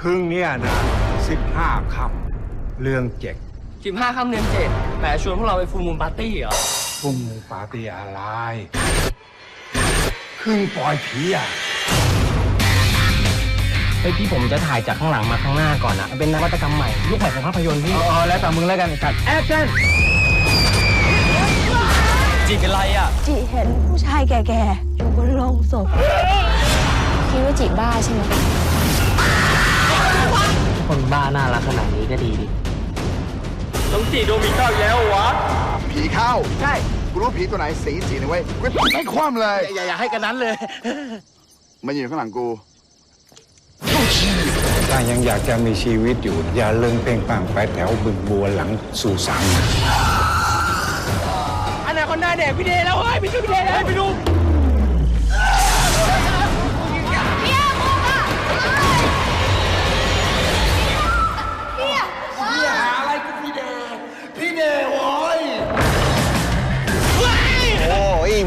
คืนเนี่ยนะสิบห้าคำเรื่องเจ็กสิบห้าค่ำเดือนเจ็ดแหมชวนพวกเราไปฟูลมูลปาร์ตี้เหรอพรุ่งนี้ปาร์ตี้อะไรครึ่งปล่อยผีอะเฮ้ยพี่ผมจะถ่ายจากข้างหลังมาข้างหน้าก่อนอะเป็นนวัตกรรมใหม่ยุคใหม่ของภาพยนตร์พี่อ๋อแล้วแต่มึงแล้วกันกัดแอคชั่นจีเป็นไรอะจิเห็นผู้ชายแก่ๆอยู่บนโลงศพคิดว่าจิบ้าใช่ไหม คนบ้าน่ารักขนาดนี้ก็ดีดิน้องจีโดมีข้าวแล้ววะ ผีเข้า ใช่กูรู้ผีตัวไหนสีสีนะเว้ยกูไม่คว่ำเลย อย่าอย่าให้กันนั้นเลย มันอยู่ข้างหลังกูถ้ายังอยากจะมีชีวิตอยู่ อย่าเลิงเพ่งปังไปแถวบึงบัวหลังสู่สังนะอนาคอนด้าแดกพี่เดย์แล้วเฮ้ยไปช่วยพี่เดย์เลยไปดู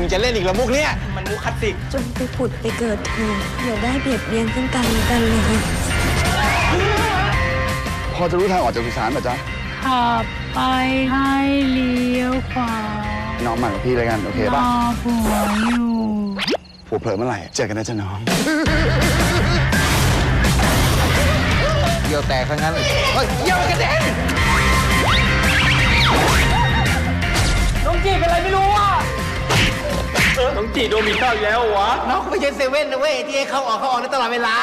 มึงจะเล่นอีกแล้วมุกเนี่ย มันมุกคลาสสิกจงไปผุดไปเกิดเธออย่าได้เบียดเบียนซึ่งกันและกันเลยพอจะรู้ทางออกจากสุสานป่ะจ๊ะขับไปให้เลี้ยวขวาน้องมากับพี่เลยกัน โอเครป่ะอผัวอยู่ผัวเผลอเมื่อไหร่ เจอกันนะจ๊ะน้องเกี่ยวแตกทั้งนั้นเลยเฮ้ยเยี่ยวกระเด็นน้ โดมีข้าวแล้ววะน้องไม่ใช่เซเว่นนะเว้ยที่ให้เข้าออกเข้าออกได้ตลอดเวลา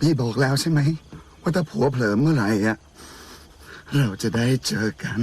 พี่บอกแล้วใช่ไหม ว่าถ้าผัวเผลอเมื่อไหร่อะเราจะได้เจอกัน